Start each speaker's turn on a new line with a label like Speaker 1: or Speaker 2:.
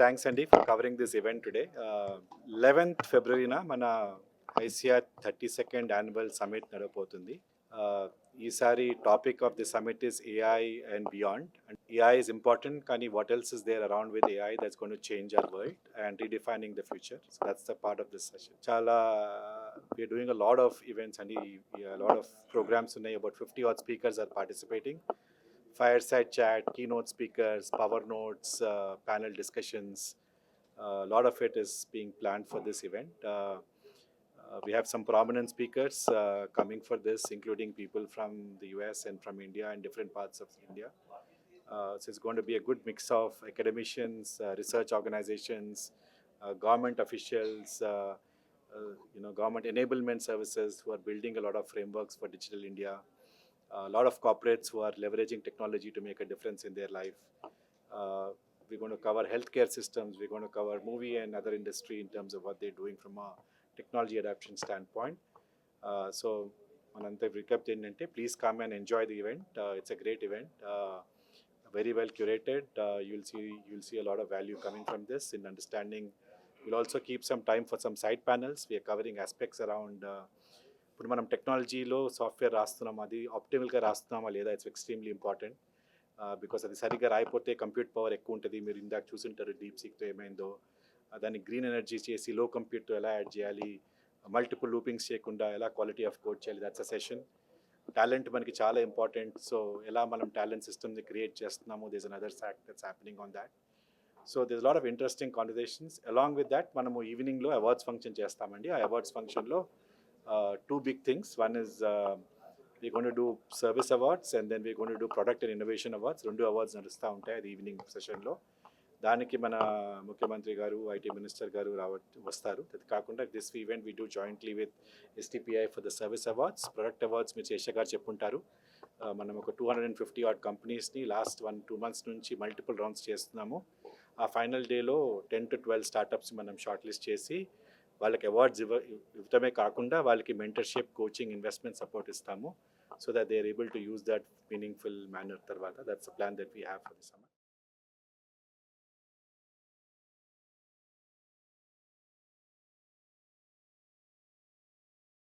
Speaker 1: Thanks అండి for covering this event today eleventh ఫిబ్రవరిన మన ICR thirty second annual summit నడవబోతుంది. ఈసారి topic of the summit is AI and beyond and AI is important కానీ what else is there around with AI that's going to change our world and redefining the future so that's the part of this session చాలా we're doing a lot of events అండి lot of programs ఉన్నాయి. About fifty or speakers are participating fireside chat, keynote speakers, power notes, uh, panel discussions. A lot of it is being planned for this event. Uh, uh, we have some prominent speakers uh, coming for this, including people from the US and from India and different parts of India. So it's going to be a good mix of academicians, research organizations, government officials, uh, you know, government enablement services who are building a lot of frameworks for digital India a lot of corporates who are leveraging technology to make a difference in their life. Uh, we're going to cover healthcare systems. We're going to cover movie and other industry in terms of what they're doing from a technology adoption standpoint. Uh, so, Ananta Vrikaptenante, please come and enjoy the event. Uh, it's a great event, uh, very well curated. Uh, you'll see you'll see a lot of value coming from this in understanding. We'll also keep some time for some side panels. We are covering aspects around uh, ఇప్పుడు మనం టెక్నాలజీలో software రాస్తున్నాం అది ఆప్టిమల్గా రాస్తున్నామా లేదా it's extremely important because అది సరిగ్గా రాయిపోతే కంప్యూట్ పవర్ ఎక్కువ ఉంటుంది. మీరు ఇందాక చూసుంటారు డీప్ సిక్తో ఏమైందో దాన్ని గ్రీన్ ఎనర్జీ చేసి లో కంప్యూట్తో ఎలా యాడ్ చేయాలి? మల్టిపుల్ లూపింగ్స్ చేయకుండా ఎలా క్వాలిటీ ఆఫ్ కోడ్ చేయాలి? దట్స్ అ సెషన్ టాలెంట్ మనకి చాలా ఇంపార్టెంట్ సో ఎలా మనం టాలెంట్ సిస్టమ్ని క్రియేట్ చేస్తున్నాము this and other fact that's happening on that so this lot of interesting conversations along with that మనము ఈవినింగ్లో అవార్డ్స్ ఫంక్షన్ చేస్తామండి. ఆ అవార్డ్స్ ఫంక్షన్లో Uh, two big things. One is uh, we're going to do service awards and then we're going to do product and innovation awards. రెండు awards నడుస్తూ ఉంటాయి అది evening సెషన్లో దానికి మన ముఖ్యమంత్రి గారు ఐటీ మినిస్టర్ గారు రావ వస్తారు. అది కాకుండా this event we do jointly with STPI for the service awards product awards మీరు శేష గారు చెప్పుంటారు. మనం ఒక two hundred and fifty odd కంపెనీస్ని last one two months నుంచి మల్టిపుల్ రౌండ్స్ చేస్తున్నాము. ఆ ఫైనల్ డేలో టెన్ టు ట్వెల్వ్ స్టార్టప్స్ మనం షార్ట్ లిస్ట్ చేసి వాళ్ళకి అవార్డ్స్ ఇవ్వ ఇవ్వటమే కాకుండా వాళ్ళకి మెంటర్షిప్ కోచింగ్ ఇన్వెస్ట్మెంట్ సపోర్ట్ ఇస్తాము. So that they are able to use that meaningful manner తర్వాత. That's plan that we have for the summer